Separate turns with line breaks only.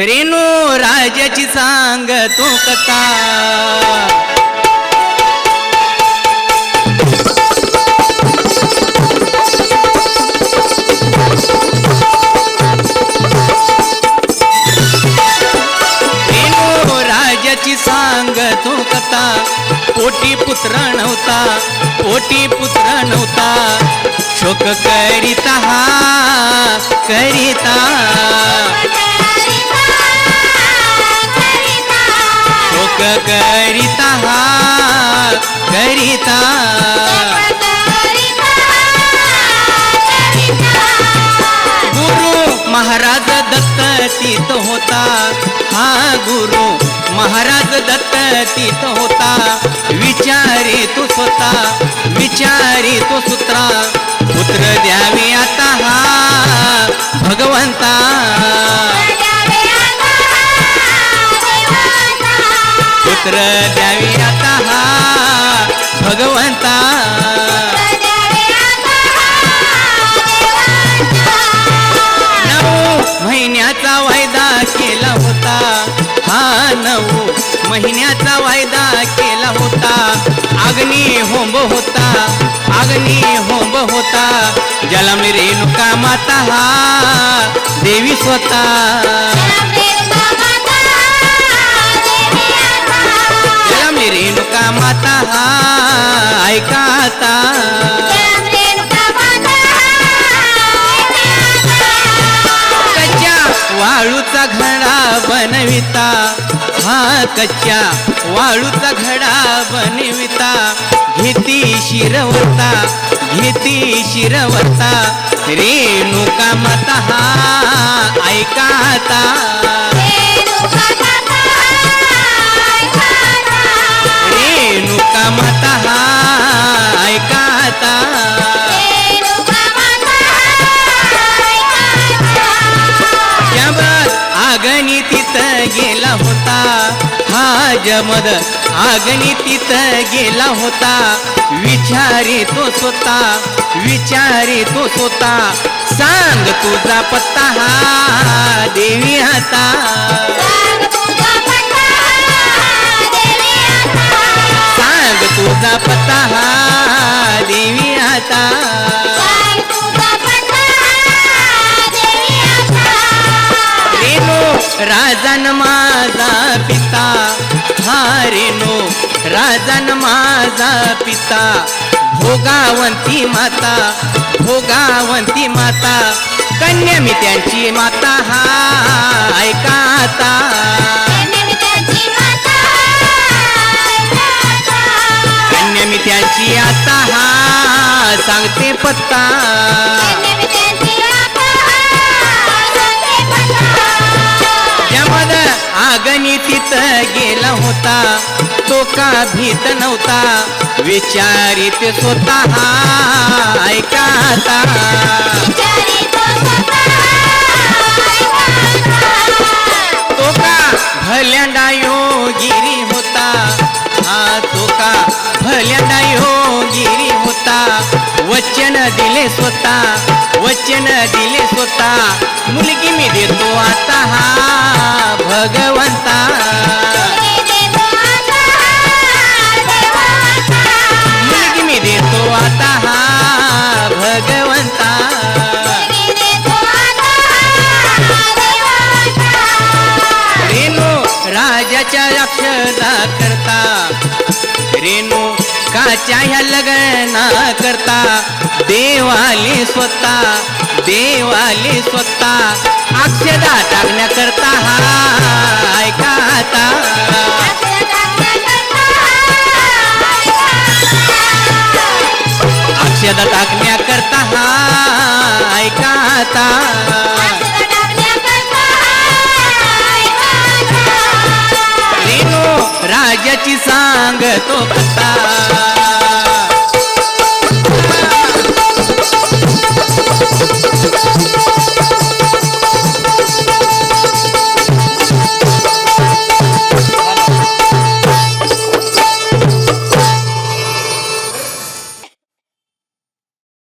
रेणू राजाची सांग तो कथा. रेणू राजाची सांग तो कथा. पोटी पुत्र नव्हता पोटी पुत्र नव्हता. शोक करीता करीता तीत होता. हा गुरु महाराज दत्त तीत होता. विचारी तो स्वतः विचारी तो सुत्रा. पुत्र द्यावी आता हा भगवंता. पुत्र द्यावी आता हा भगवंता. नऊ महिन्याचा वायदा केला होता. अग्नी होंब होता. अग्नी होंब होता. जलमली रेणुका माता हा देवी स्वतः. रेणुका माता हा ऐका आता. कच्च्या वाळूचा घडा बनविता. हा कच्च्या वाळूचा घडा बनविता घेती शिरवता घेती शिरवता. रेणुका माता हा ऐका आता. रेणुका माता हा जमद आगणितीत गेला होता. विचारे तो स्वतः विचारे तो स्वतः. सांग तुझा पत्ता हा देवी आता. सांग तुझा पत्ता हा देवी आता. रेणू राजन माझा. राजन माझा पिता भोगावंती माता भोगावंती माता कन्या मी त्यांची माता हा ऐका आता? कन्या मी त्यांची आता? हा सांगते पत्ता. जमद आगणितीत गेला होता तो का भीत नव्हता. विचारित स्वतः. तो का भल्यांडा गिरी होता. हा तो का भल्यांडा गिरी होता. वचन दिले स्वतः. वचन दिले स्वतः. मुलगी मी देतो आता. हा भगवंता. काच्या रक्षणा करता. रेणू काच्या ह्या लग्ना करता. देवाली स्वतः देवाली स्वतः. अक्षदा टाकण्याकरता हा. ऐका आता. अक्षदा टाकण्याकरता हा. ऐका आता. सांगतो पत्ता